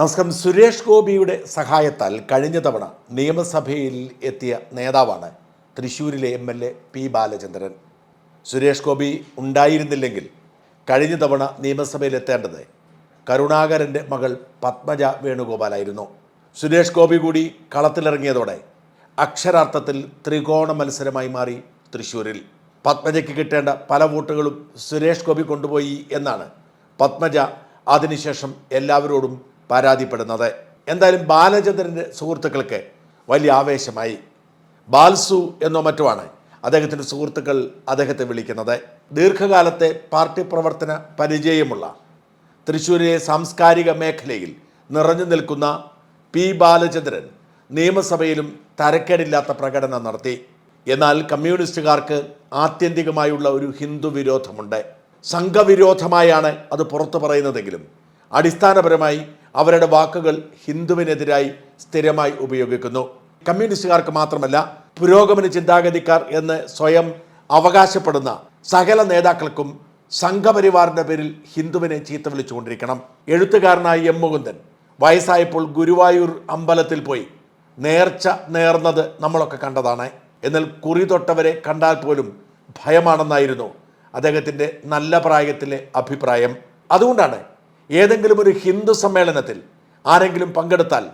നമസ്കാരം. സുരേഷ് ഗോപിയുടെ സഹായത്താൽ കഴിഞ്ഞ തവണ നിയമസഭയിൽ എത്തിയ നേതാവാണ് തൃശ്ശൂരിലെ M L A P Balachandran. Suresh Gopi ഉണ്ടായിരുന്നില്ലെങ്കിൽ കഴിഞ്ഞ തവണ നിയമസഭയിൽ എത്തേണ്ടത് കരുണാകരന്റെ മകൾ പത്മജ വേണുഗോപാലായിരുന്നു. സുരേഷ് ഗോപി കൂടി കളത്തിലിറങ്ങിയതോടെ അക്ഷരാർത്ഥത്തിൽ ത്രികോണ മത്സരമായി മാറി തൃശ്ശൂരിൽ. പത്മജയ്ക്ക് കിട്ടേണ്ട പല വോട്ടുകളും സുരേഷ് ഗോപി കൊണ്ടുപോയി എന്നാണ് പത്മജ അതിനുശേഷം എല്ലാവരോടും പരാതിപ്പെടുന്നത്. എന്തായാലും ബാലചന്ദ്രന്റെ സുഹൃത്തുക്കൾക്ക് വലിയ ആവേശമായി. ബാൽസു എന്നോ മറ്റുമാണ് അദ്ദേഹത്തിന്റെ സുഹൃത്തുക്കൾ അദ്ദേഹത്തെ വിളിക്കുന്നത്. ദീർഘകാലത്തെ പാർട്ടി പ്രവർത്തന പരിചയമുള്ള തൃശ്ശൂരിലെ സാംസ്കാരിക മേഖലയിൽ നിറഞ്ഞു നിൽക്കുന്ന പി ബാലചന്ദ്രൻ നിയമസഭയിലും തരക്കേടില്ലാത്ത പ്രകടനം നടത്തി. എന്നാൽ കമ്മ്യൂണിസ്റ്റുകാർക്ക് ആത്യന്തികമായുള്ള ഒരു ഹിന്ദു വിരോധമുണ്ട്. സംഘവിരോധമായാണ് അത് പുറത്തു പറയുന്നതെങ്കിലും അടിസ്ഥാനപരമായി അവരുടെ വാക്കുകൾ ഹിന്ദുവിനെതിരായി സ്ഥിരമായി ഉപയോഗിക്കുന്നു. കമ്മ്യൂണിസ്റ്റുകാർക്ക് മാത്രമല്ല പുരോഗമന ചിന്താഗതിക്കാർ എന്ന് സ്വയം അവകാശപ്പെടുന്ന സകല നേതാക്കൾക്കും സംഘപരിവാറിന്റെ പേരിൽ ഹിന്ദുവിനെ ചീത്ത വിളിച്ചുകൊണ്ടിരിക്കണം. എഴുത്തുകാരനായ എം മുകുന്ദൻ വയസ്സായപ്പോൾ ഗുരുവായൂർ അമ്പലത്തിൽ പോയി. നേർച്ച നേർന്നത് നമ്മളൊക്കെ കണ്ടതാണ്. എന്നാൽ കുറി തൊട്ടവരെ കണ്ടാൽ പോലും ഭയമാണെന്നായിരുന്നു അദ്ദേഹത്തിന്റെ നല്ല പ്രായത്തിലെ അഭിപ്രായം. അതുകൊണ്ടാണ് ഏതെങ്കിലും ഒരു ഹിന്ദു സമ്മേളനത്തിൽ ആരെങ്കിലും പങ്കെടുത്താൽ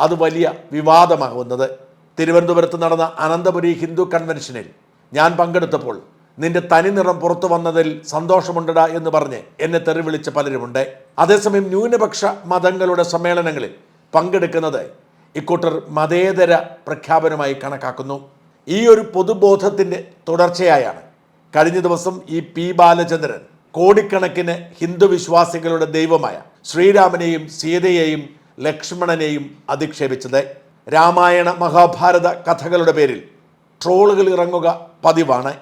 അത് വലിയ വിവാദമാകുന്നത്. തിരുവനന്തപുരത്ത് നടന്ന അനന്തപുരി ഹിന്ദു കൺവെൻഷനിൽ ഞാൻ പങ്കെടുത്തപ്പോൾ നിന്റെ തനി നിറം പുറത്തു വന്നതിൽ സന്തോഷമുണ്ടടാ എന്ന് പറഞ്ഞ് എന്നെ തെറി വിളിച്ച പലരുമുണ്ട്. അതേസമയം ന്യൂനപക്ഷ മതങ്ങളുടെ സമ്മേളനങ്ങളിൽ പങ്കെടുക്കുന്നത് ഇക്കൂട്ടർ മതേതര പ്രഖ്യാപനമായി കണക്കാക്കുന്നു. ഈ ഒരു പൊതുബോധത്തിന്റെ തുടർച്ചയായാണ്. കഴിഞ്ഞ ദിവസം ഈ പി ബാലചന്ദ്രൻ കോടിക്കണക്കിന് ഹിന്ദു വിശ്വാസികളുടെ ദൈവമായ ശ്രീരാമനെയും സീതയെയും ലക്ഷ്മണനെയും അധിക്ഷേപിച്ചത് രാമായണ മഹാഭാരത കഥകളുടെ പേരിൽ ട്രോളുകൾ ഇറങ്ങുക പതിവാണ്.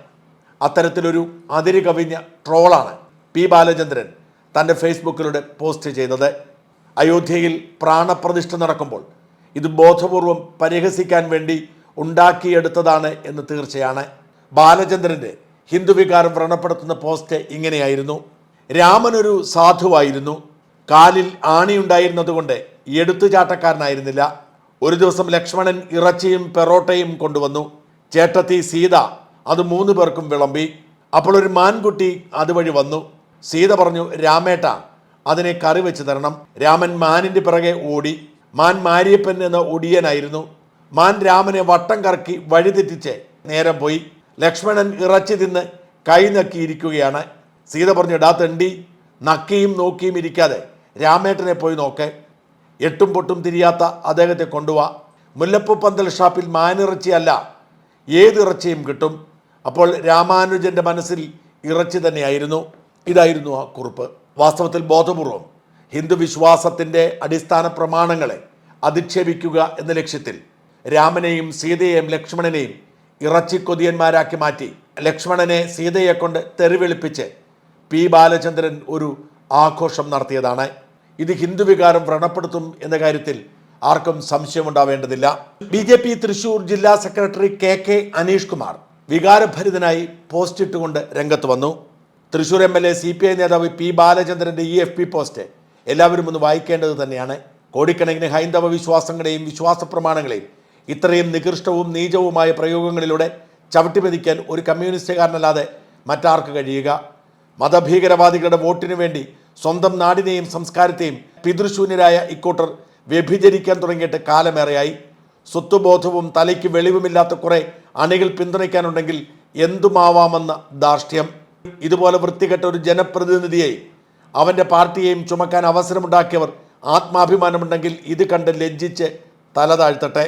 അത്തരത്തിലൊരു അതിര് കവിഞ്ഞ ട്രോളാണ് പി ബാലചന്ദ്രൻ തന്റെ ഫേസ്ബുക്കിലൂടെ പോസ്റ്റ് ചെയ്തത്. അയോധ്യയിൽ പ്രാണപ്രതിഷ്ഠ നടക്കുമ്പോൾ ഇത് ബോധപൂർവം പരിഹസിക്കാൻ വേണ്ടി ഉണ്ടാക്കിയെടുത്തതാണ് എന്ന് തീർച്ചയാണ്. ബാലചന്ദ്രന്റെ ഹിന്ദുവികാരം വ്രണപ്പെടുത്തുന്ന പോസ്റ്റ് ഇങ്ങനെയായിരുന്നു. രാമനൊരു സാധുവായിരുന്നു. കാലിൽ ആണിയുണ്ടായിരുന്നതുകൊണ്ട് എടുത്തുചാട്ടക്കാരനായിരുന്നില്ല. ഒരു ദിവസം ലക്ഷ്മണൻ ഇറച്ചിയും പെറോട്ടയും കൊണ്ടുവന്നു. ചേട്ടത്തി സീത അത് മൂന്ന് പേർക്കും വിളമ്പി. അപ്പോൾ ഒരു മാൻകുട്ടി അതുവഴി വന്നു. സീത പറഞ്ഞു രാമേട്ട അതിനെ കറി വെച്ച് തരണം. രാമൻ മാനിന്റെ പിറകെ ഓടി. മാൻ മാരിയപ്പൻ എന്ന ഒടിയനായിരുന്നു. മാൻ രാമനെ വട്ടം കറക്കി വഴിതെറ്റിച്ച് നേരം പോയി. ലക്ഷ്മണൻ ഇറച്ചി തിന്ന് കൈ നക്കിയിരിക്കുകയാണ് സീത പറഞ്ഞു ഡാ തണ്ടി നക്കിയും നോക്കിയും ഇരിക്കാതെ രാമേട്ടനെ പോയി നോക്ക്. എട്ടും പൊട്ടും തിരിയാത്ത അദ്ദേഹത്തെ കൊണ്ടുപോവാ മുല്ലപ്പൂ പന്തൽ ഷാപ്പിൽ മാനിറച്ചിയല്ല ഏതിറച്ചിയും കിട്ടും. അപ്പോൾ രാമാനുജന്റെ മനസ്സിൽ ഇറച്ചി തന്നെയായിരുന്നു. ഇതായിരുന്നു ആ കുറിപ്പ്. വാസ്തവത്തിൽ ബോധപൂർവം ഹിന്ദു വിശ്വാസത്തിന്റെ അടിസ്ഥാന പ്രമാണങ്ങളെ അധിക്ഷേപിക്കുക എന്ന ലക്ഷ്യത്തിൽ രാമനെയും സീതയെയും ലക്ഷ്മണനെയും ഇറച്ചിക്കൊതിയന്മാരാക്കി മാറ്റി. ലക്ഷ്മണനെ സീതയെ കൊണ്ട് തെറിവിളിപ്പിച്ച് പി ബാലചന്ദ്രൻ ഒരു ആഘോഷം നടത്തിയതാണ്. ഇത് ഹിന്ദു വികാരം വ്രണപ്പെടുത്തും എന്ന കാര്യത്തിൽ ആർക്കും സംശയമുണ്ടാവേണ്ടതില്ല. ബി ജെ പി തൃശൂർ ജില്ലാ secretary K K Aneesh Kumar വികാരഭരിതനായി post ഇട്ടുകൊണ്ട് രംഗത്ത് വന്നു. Thrissur M L A C P I നേതാവ് പി ബാലചന്ദ്രന്റെ ഇ എഫ് പി പോസ്റ്റ് എല്ലാവരും ഒന്ന് വായിക്കേണ്ടത് തന്നെയാണ്. കോടിക്കണക്കിന് ഹൈന്ദവ വിശ്വാസങ്ങളെയും വിശ്വാസ പ്രമാണങ്ങളെയും ഇത്രയും നികൃഷ്ടവും നീചവുമായ പ്രയോഗങ്ങളിലൂടെ ചവിട്ടിമെതിക്കാൻ ഒരു കമ്മ്യൂണിസ്റ്റുകാരനല്ലാതെ മറ്റാർക്ക് കഴിയുക? മതഭീകരവാദികളുടെ വോട്ടിനു വേണ്ടി സ്വന്തം നാടിനെയും സംസ്കാരത്തെയും പിതൃശൂന്യരായ ഇക്കൂട്ടർ വ്യഭിചരിക്കാൻ തുടങ്ങിയിട്ട് കാലമേറെയായി. സ്വത്തുബോധവും തലയ്ക്ക് വെളിവുമില്ലാത്ത കുറെ അണികൾ പിന്തുണയ്ക്കാനുണ്ടെങ്കിൽ എന്തുമാവാമെന്ന ദാർഷ്ട്യം ഇതുപോലെ വൃത്തികെട്ട ഒരു ജനപ്രതിനിധിയെ അവന്റെ പാർട്ടിയെയും ചുമക്കാൻ അവസരമുണ്ടാക്കിയവർ ആത്മാഭിമാനമുണ്ടെങ്കിൽ ഇത് കണ്ട് ലജ്ജിച്ച് തല താഴ്ത്തട്ടെ.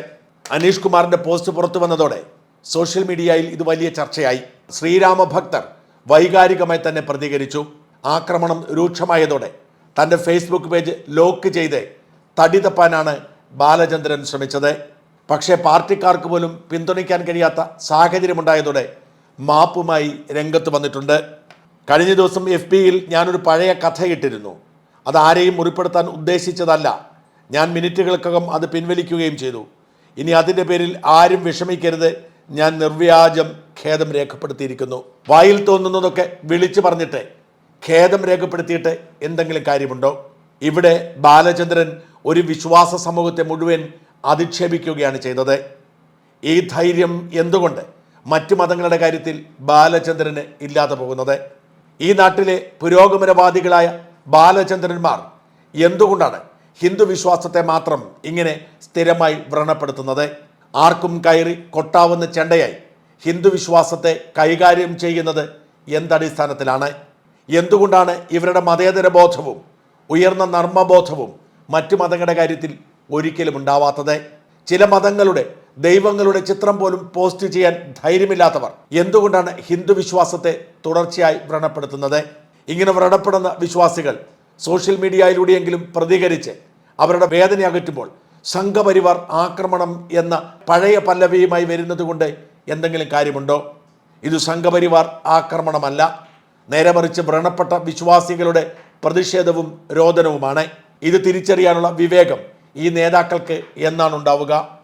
അനീഷ് കുമാറിന്റെ പോസ്റ്റ് പുറത്തു വന്നതോടെ സോഷ്യൽ മീഡിയയിൽ ഇത് വലിയ ചർച്ചയായി. ശ്രീരാമ ഭക്തർ വൈകാരികമായി തന്നെ പ്രതികരിച്ചു. ആക്രമണം രൂക്ഷമായതോടെ തന്റെ ഫേസ്ബുക്ക് പേജ് ലോക്ക് ചെയ്ത് തടി തപ്പാനാണ് ബാലചന്ദ്രൻ ശ്രമിച്ചത്. പക്ഷേ പാർട്ടിക്കാർക്ക് പോലും പിന്തുണയ്ക്കാൻ കഴിയാത്ത സാഹചര്യമുണ്ടായതോടെ മാപ്പുമായി രംഗത്ത് വന്നിട്ടുണ്ട്. കഴിഞ്ഞ ദിവസം എഫ് പിയിൽ ഞാനൊരു പഴയ കഥ ഇട്ടിരുന്നു അത് ആരെയും മുറിപ്പെടുത്താൻ ഉദ്ദേശിച്ചതല്ല. ഞാൻ മിനിറ്റുകൾക്കകം അത് പിൻവലിക്കുകയും ചെയ്തു. ഇനി അതിന്റെ പേരിൽ ആരും വിഷമിക്കരുത്. ഞാൻ നിർവ്യാജം ഖേദം രേഖപ്പെടുത്തിയിരിക്കുന്നു. വായിൽ തോന്നുന്നതൊക്കെ വിളിച്ചു പറഞ്ഞിട്ട് ഖേദം രേഖപ്പെടുത്തിയിട്ട് എന്തെങ്കിലും കാര്യമുണ്ടോ? ഇവിടെ ബാലചന്ദ്രൻ ഒരു വിശ്വാസ സമൂഹത്തെ മുഴുവൻ അധിക്ഷേപിക്കുകയാണ് ചെയ്തത്. ഈ ധൈര്യം എന്തുകൊണ്ട് മറ്റു മതങ്ങളുടെ കാര്യത്തിൽ ബാലചന്ദ്രന് ഇല്ലാതെ പോകുന്നത്? ഈ നാട്ടിലെ പുരോഗമനവാദികളായ ബാലചന്ദ്രന്മാർ എന്തുകൊണ്ടാണ് ഹിന്ദു വിശ്വാസത്തെ മാത്രം ഇങ്ങനെ സ്ഥിരമായി വ്രണപ്പെടുത്തുന്നത്. ആർക്കും കയറി കൊട്ടാവുന്ന ചെണ്ടയായി ഹിന്ദു വിശ്വാസത്തെ കൈകാര്യം ചെയ്യുന്നത് എന്തടിസ്ഥാനത്തിലാണ്? എന്തുകൊണ്ടാണ് ഇവരുടെ മതേതര ബോധവും ഉയർന്ന നർമ്മബോധവും മറ്റു മതങ്ങളുടെ കാര്യത്തിൽ ഒരിക്കലും ഉണ്ടാവാത്തത്? ചില മതങ്ങളുടെ ദൈവങ്ങളുടെ ചിത്രം പോലും പോസ്റ്റ് ചെയ്യാൻ ധൈര്യമില്ലാത്തവർ എന്തുകൊണ്ടാണ് ഹിന്ദു വിശ്വാസത്തെ തുടർച്ചയായി വ്രണപ്പെടുത്തുന്നത്? ഇങ്ങനെ വ്രണപ്പെടുന്ന വിശ്വാസികൾ സോഷ്യൽ മീഡിയയിലൂടെയെങ്കിലും പ്രതികരിച്ച് അവരുടെ വേദന അകറ്റുമ്പോൾ സംഘപരിവാർ ആക്രമണം എന്ന പഴയ പല്ലവിയുമായി വരുന്നത് കൊണ്ട് എന്തെങ്കിലും കാര്യമുണ്ടോ? ഇത് സംഘപരിവാർ ആക്രമണമല്ല. നേരെ മറിച്ച് വ്രണപ്പെട്ട വിശ്വാസികളുടെ പ്രതിഷേധവും രോദനവുമാണ്. ഇത് തിരിച്ചറിയാനുള്ള വിവേകം ഈ നേതാക്കൾക്ക് എന്നാണ് ഉണ്ടാവുക